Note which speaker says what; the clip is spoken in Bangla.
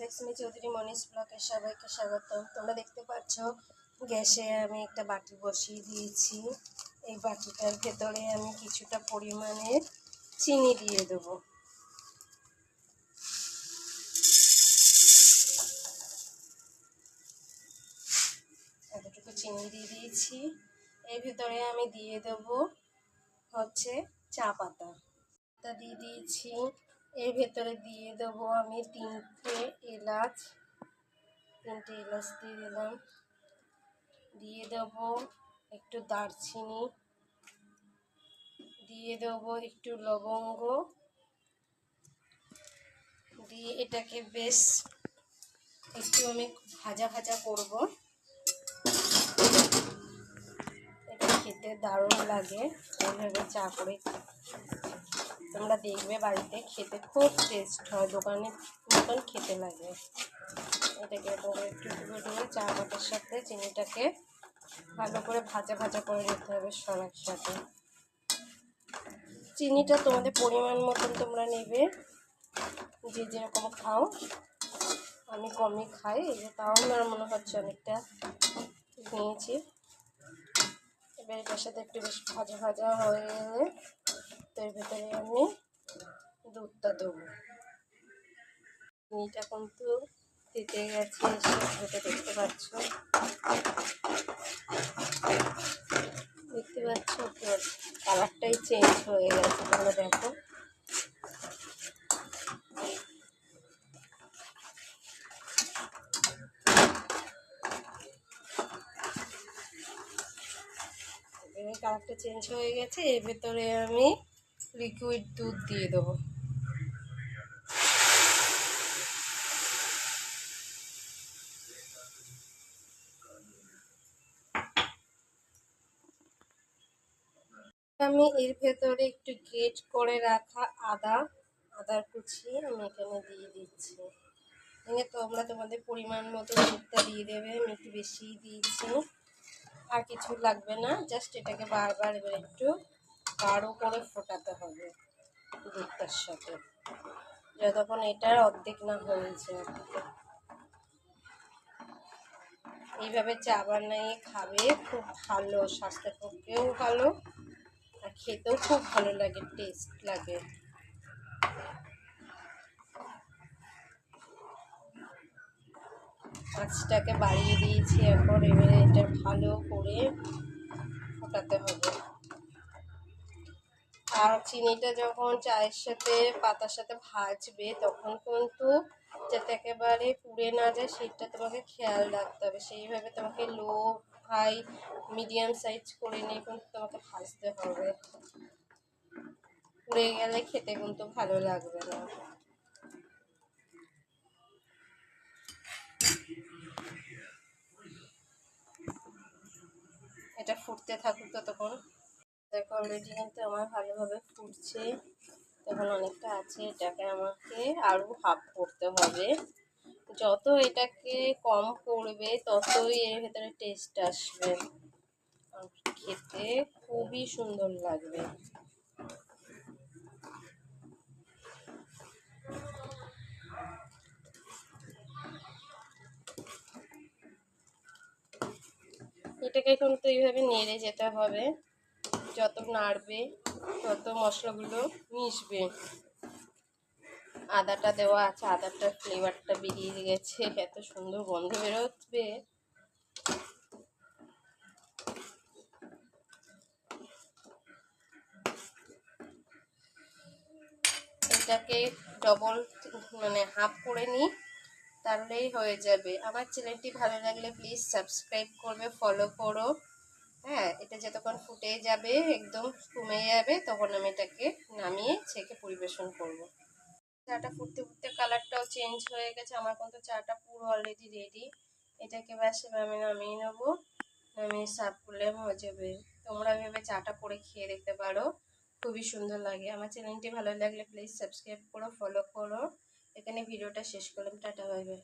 Speaker 1: লক্ষ্মী চৌধুরী মনীষ ব্লকে সবাইকে তোমরা দেখতে পাচ্ছ, গ্যাসে আমি একটা বাটি বসিয়ে দিয়েছি। এই বাটিটার ভেতরে আমি কিছুটা পরিমাণে চিনি দিয়ে দেবো। এতটুকু চিনি দিয়ে দিয়েছি। এর ভিতরে আমি দিয়ে দেবো হচ্ছে চা পাতা। পাতা দিয়ে দিয়েছি। এর ভেতরে দিয়ে দেবো আমি তিনটে এলাচ তিনটে এলাচ দিয়ে দিলাম। দিয়ে দেবো একটু দারচিনি, দিয়ে দেবো একটু লবঙ্গ। দিয়ে এটাকে বেশ একটু আমি ভাজা ভাজা করব। এটা খেতে দারুণ লাগে। এইভাবে চা করে তোমরা দেখবে বাড়িতে, খেতে খুব টেস্ট হয়, দোকানে মতন খেতে লাগে। এটাকে এরকম একটু ডুবে ডুবে চা পাতার সাথে চিনিটাকে ভালো করে ভাজা ভাজা করে নিতে হবে সব একসাথে চিনিটা তোমাদের পরিমাণ মতন তোমরা নেবে, যে যেরকম খাও। আমি কমই খাই, এই যে তাও আমার মনে হচ্ছে অনেকটা নিয়েছি। এবার এটার সাথে একটু বেশ ভাজা ভাজা হয়ে গেলে তো এর ভেতরে আমি দুধটা দেবো। চিনিটা কিন্তু দিতে গেছে ভেতরে দেখতে পাচ্ছ। দেখতে পাচ্ছ কালারটাই চেঞ্জ হয়ে গেছে তোমরা দেখো। কালারটা চেঞ্জ হয়ে গেছে, এর ভেতরে আমি লিকুইড দুধ দিয়ে দেবো। আমি এর ভেতরে একটু গ্রেট করে রাখা আদা, আদার কুচি আমি এখানে দিয়ে দিচ্ছি। এখানে তোমরা তোমাদের পরিমাণ মতো দুধটা দিয়ে দেবে, আমি একটু বেশিই দিয়েছি। আর কিছু লাগবে না, জাস্ট এটাকে বারবার এবার একটু গাঢ় করে ফোটাতে হবে দুধটার সাথে। যতক্ষণ এটার অর্ধেক না হয়েছে। এইভাবে চা বানিয়ে খাবে, খুব ভালো, স্বাস্থ্যের পক্ষেও ভালো, আর খেতেও খুব ভালো লাগে টেস্ট লাগে। আঁচটাকে বাড়িয়ে দিয়েছি এখন এবারে এটা ভালো করে ফোটাতে হবে। আর চিনিটা যখন চায়ের সাথে, পাতার সাথে ভাজবে, তখন কিন্তু যাতে একেবারে পুড়ে না যায়, সেটা তোমাকে খেয়াল রাখতে হবে। সেইভাবে তোমাকে লো হাই মিডিয়াম সাইজ করে নিয়ে কিন্তু তোমাকে ভাজতে হবে। পুড়ে গেলে খেতে কিন্তু ভালো লাগবে না। এটা ফুটতে থাকুক ততক্ষণ। দেখো অলরেডি কিন্তু আমার ভালোভাবে ফুটছে। তখন অনেকটা আছে, এটাকে আমাকে আরও হাফ করতে হবে। যত এটাকে কম করবে, ততই এর ভেতরে টেস্ট আসবে। খেতে খুবই সুন্দর লাগবে। এটাকে কিন্তু এইভাবে নেড়ে যেতে হবে। যত নাড়বে, তত মশলাগুলো মিশবে। আদাটা দেওয়া আছে আদাটার ফ্লেভারটা বেরিয়ে গেছে, এত সুন্দর গন্ধ বেরোবে এটাকে ডবল মানে হাফ করে নিই, তাহলেই হয়ে যাবে। আমার চ্যানেলটি ভালো লাগলে প্লিজ সাবস্ক্রাইব করবে ফলো করো। হ্যাঁ এটা যতক্ষণ ফুটে যাবে, একদম কমে যাবে, তখন আমি এটাকে নামিয়ে ছেঁকে পরিবেশন করব। চাটা ফুটতে ফুটতে কালারটাও চেঞ্জ হয়ে গেছে। আমার কিন্তু চাটা পুরো অলরেডি রেডি এটাকে ব্যাস আমি নামিয়ে নেব। নামিয়ে সার্ভ করলে হয়ে যাবে। তোমরা ভেবে চাটা করে খেয়ে দেখতে পারো। খুবই সুন্দর লাগে। আমার চ্যানেলটি ভালো লাগলে প্লিজ সাবস্ক্রাইব করো ফলো করো। এখানে ভিডিওটা শেষ করলাম। Tata bye bye